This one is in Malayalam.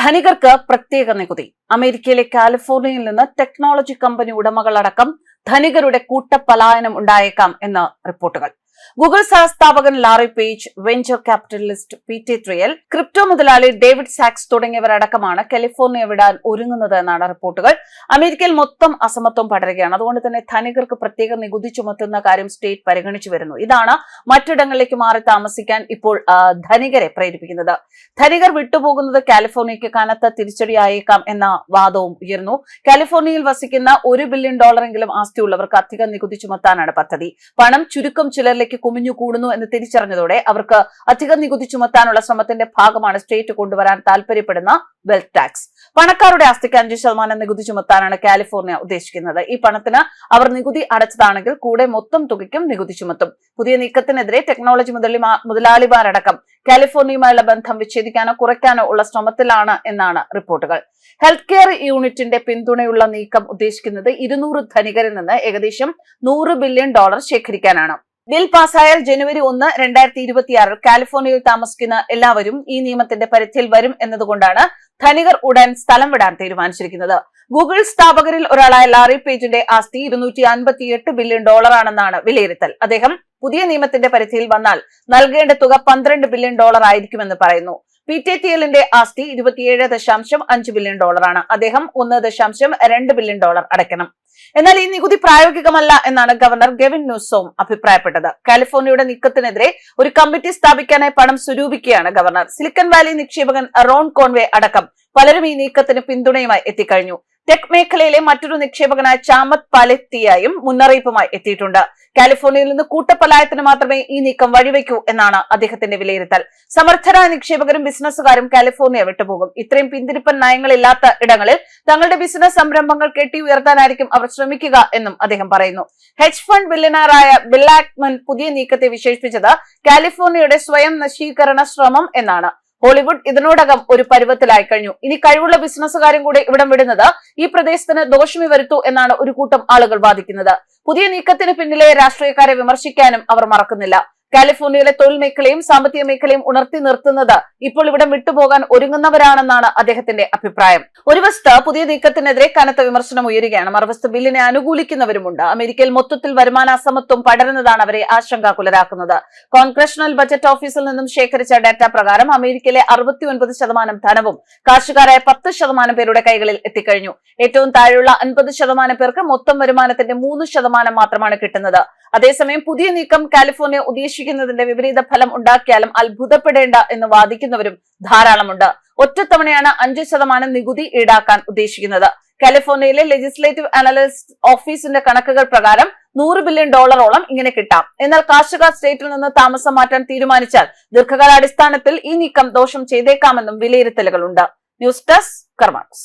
ധനികർക്ക് പ്രത്യേക നികുതി. അമേരിക്കയിലെ കാലിഫോർണിയയിൽ നിന്ന് ടെക്നോളജി കമ്പനി ഉടമകളടക്കം ധനികരുടെ കൂട്ടപലായനം ഉണ്ടായേക്കാം എന്ന് റിപ്പോർട്ടുകൾ. Google സഹസ്ഥാപകൻ Larry Page venture capitalist P T Thiel crypto മുതലാളി ഡേവിഡ് സാക്സ് തുടങ്ങിയവരടക്കമാണ് കാലിഫോർണിയ വിടാൻ ഒരുങ്ങുന്നത് എന്നാണ് റിപ്പോർട്ടുകൾ. അമേരിക്കയിൽ മൊത്തം അസമത്വം പടരുകയാണ്. അതുകൊണ്ട് തന്നെ ധനികർക്ക് പ്രത്യേക നികുതി ചുമത്തുന്ന കാര്യം സ്റ്റേറ്റ് പരിഗണിച്ചു വരുന്നു. ഇതാണ് മറ്റിടങ്ങളിലേക്ക് മാറി താമസിക്കാൻ ഇപ്പോൾ ധനികരെ പ്രേരിപ്പിക്കുന്നത്. ധനികർ വിട്ടുപോകുന്നത് കാലിഫോർണിയയ്ക്ക് കനത്ത തിരിച്ചടിയായേക്കാം എന്ന വാദവും ഉയർന്നു. കാലിഫോർണിയയിൽ വസിക്കുന്ന ഒരു ബില്യൺ ഡോളറെങ്കിലും ആസ്തിയുള്ളവർക്ക് അധിക നികുതി ചുമത്താനാണ് പദ്ധതി. പണം ചുരുക്കം ചിലരിലേക്ക് കുമിഞ്ഞു കൂടുന്നു എന്ന് തിരിച്ചറിഞ്ഞതോടെ അവർക്ക് അധിക നികുതി ചുമത്താനുള്ള ശ്രമത്തിന്റെ ഭാഗമാണ് സ്റ്റേറ്റ് കൊണ്ടുവരാൻ താൽപര്യപ്പെടുന്ന വെൽത്ത് ടാക്സ്. പണക്കാരുടെ ആസ്തിക്ക് അഞ്ച് ശതമാനം നികുതി ചുമത്താനാണ് കാലിഫോർണിയ ഉദ്ദേശിക്കുന്നത്. ഈ പണത്തിന് അവർ നികുതി അടച്ചതാണെങ്കിൽ കൂടെ മൊത്തം തുകയ്ക്കും നികുതി ചുമത്തും. പുതിയ നീക്കത്തിനെതിരെ ടെക്നോളജി മുതലി മുതലാളിമാരടക്കം കാലിഫോർണിയയുമായുള്ള ബന്ധം വിച്ഛേദിക്കാനോ കുറയ്ക്കാനോ ഉള്ള ശ്രമത്തിലാണ് എന്നാണ് റിപ്പോർട്ടുകൾ. ഹെൽത്ത് കെയർ യൂണിറ്റിന്റെ പിന്തുണയുള്ള നീക്കം ഉദ്ദേശിക്കുന്നത് ഇരുന്നൂറ് ധനികരിൽ നിന്ന് ഏകദേശം നൂറ് ബില്യൺ ഡോളർ ശേഖരിക്കാനാണ്. ബിൽ പാസ്സായാൽ ജനുവരി ഒന്ന് രണ്ടായിരത്തി ഇരുപത്തിയാറിൽ കാലിഫോർണിയയിൽ താമസിക്കുന്ന എല്ലാവരും ഈ നിയമത്തിന്റെ പരിധിയിൽ വരും എന്നതുകൊണ്ടാണ് ധനികർ ഉടൻ സ്ഥലം വിടാൻ തീരുമാനിച്ചിരിക്കുന്നത്. ഗൂഗിൾ സ്ഥാപകരിൽ ഒരാളായ ലാറി പേജിന്റെ ആസ്തി ഇരുന്നൂറ്റി അൻപത്തിയെട്ട് ബില്യൺ ഡോളറാണെന്നാണ് വിലയിരുത്തൽ. അദ്ദേഹം പുതിയ നിയമത്തിന്റെ പരിധിയിൽ വന്നാൽ നൽകേണ്ട തുക പന്ത്രണ്ട് ബില്യൺ ഡോളർ ആയിരിക്കുമെന്ന് പറയുന്നു. പി ടി ടി എല്ലിന്റെ ആസ്തി ഇരുപത്തിയേഴ് ദശാംശം അഞ്ച് ബില്യൺ ഡോളറാണ്. അദ്ദേഹം ഒന്ന് ദശാംശം രണ്ട് ബില്യൺ ഡോളർ അടയ്ക്കണം. എന്നാൽ ഈ നികുതി പ്രായോഗികമല്ല എന്നാണ് ഗവർണർ ഗെവിൻ ന്യൂസോം അഭിപ്രായപ്പെട്ടത്. കാലിഫോർണിയയുടെ നീക്കത്തിനെതിരെ ഒരു കമ്മിറ്റി സ്ഥാപിക്കാനായി പണം സ്വരൂപിക്കുകയാണ് ഗവർണർ. സിലിക്കൺ വാലി നിക്ഷേപകൻ റോൺ കോൺവേ അടക്കം പലരും ഈ നീക്കത്തിന് പിന്തുണയുമായി എത്തിക്കഴിഞ്ഞു. ടെക് മേഖലയിലെ മറ്റൊരു നിക്ഷേപകനായ ചാമത് പാലെത്തിയായും മുന്നറിയിപ്പുമായി എത്തിയിട്ടുണ്ട്. കാലിഫോർണിയയിൽ നിന്ന് കൂട്ടപ്പലായത്തിന് മാത്രമേ ഈ നീക്കം വഴിവെക്കൂ എന്നാണ് അദ്ദേഹത്തിന്റെ വിലയിരുത്തൽ. സമർത്ഥരായ നിക്ഷേപകരും ബിസിനസ്സുകാരും കാലിഫോർണിയ വിട്ടുപോകും. ഇത്രയും പിന്തിരിപ്പൻ നയങ്ങളില്ലാത്ത ഇടങ്ങളിൽ തങ്ങളുടെ ബിസിനസ് സംരംഭങ്ങൾ കെട്ടി ഉയർത്താനായിരിക്കും അവർ ശ്രമിക്കുക എന്നും അദ്ദേഹം പറയുന്നു. ഹെച്ച് ഫണ്ട് ബില്യനാറായ ബില്ലാക്മൻ പുതിയ നീക്കത്തെ വിശേഷിപ്പിച്ചത് കാലിഫോർണിയയുടെ സ്വയം നശീകരണ ശ്രമം എന്നാണ്. ഹോളിവുഡ് ഇതിനോടകം ഒരു പരുവത്തിലായി കഴിഞ്ഞു. ഇനി കഴിവുള്ള ബിസിനസ്സുകാരും കൂടെ ഇവിടം വിടുന്നത് ഈ പ്രദേശത്തിന് ദോഷമി വരുത്തു എന്നാണ് ഒരു കൂട്ടം ആളുകൾ വാദിക്കുന്നത്. പുതിയ നീക്കത്തിന് പിന്നിലെ രാഷ്ട്രീയക്കാരെ വിമർശിക്കാനും അവർ മറക്കുന്നില്ല. കാലിഫോർണിയയിലെ തൊഴിൽ മേഖലയും സാമ്പത്തിക മേഖലയും ഉണർത്തി നിർത്തുന്നത് ഇപ്പോൾ ഇവിടെ വിട്ടുപോകാൻ ഒരുങ്ങുന്നവരാണെന്നാണ് അദ്ദേഹത്തിന്റെ അഭിപ്രായം. ഒരു വശത്ത് പുതിയ നീക്കത്തിനെതിരെ കനത്ത വിമർശനം ഉയരുകയാണ്. മറുവശത്ത് ബില്ലിനെ അനുകൂലിക്കുന്നവരുമുണ്ട്. അമേരിക്കയിൽ മൊത്തത്തിൽ വരുമാന അസമത്വം പടരുന്നതാണ് അവരെ ആശങ്കാകുലരാക്കുന്നത്. കോൺഗ്രഷണൽ ബജറ്റ് ഓഫീസിൽ നിന്നും ശേഖരിച്ച ഡാറ്റ പ്രകാരം അമേരിക്കയിലെ അറുപത്തി ശതമാനം ധനവും കാർഷികരായ പത്ത് ശതമാനം പേരുടെ കൈകളിൽ എത്തിക്കഴിഞ്ഞു. ഏറ്റവും താഴെയുള്ള അൻപത് ശതമാനം പേർക്ക് മൊത്തം വരുമാനത്തിന്റെ മൂന്ന് ശതമാനം മാത്രമാണ് കിട്ടുന്നത്. അതേസമയം പുതിയ നീക്കം കാലിഫോർണിയ ഉദ്ദേശിക്കുന്നതിന്റെ വിപരീത ഫലം ഉണ്ടാക്കിയാലും അത്ഭുതപ്പെടേണ്ട എന്ന് വാദിക്കുന്നവരും ധാരാളമുണ്ട്. ഒറ്റത്തവണയാണ് അഞ്ച് ശതമാനം നികുതി ഈടാക്കാൻ ഉദ്ദേശിക്കുന്നത്. കാലിഫോർണിയയിലെ ലെജിസ്ലേറ്റീവ് അനലിസ്റ്റ് ഓഫീസിന്റെ കണക്കുകൾ പ്രകാരം നൂറ് ബില്യൺ ഡോളറോളം ഇങ്ങനെ കിട്ടാം. എന്നാൽ കാർഷിക സ്റ്റേറ്റിൽ നിന്ന് താമസം മാറ്റാൻ തീരുമാനിച്ചാൽ ദീർഘകാലാടിസ്ഥാനത്തിൽ ഈ നീക്കം ദോഷം ചെയ്തേക്കാമെന്നും വിലയിരുത്തലുകളുണ്ട്. News desk karmas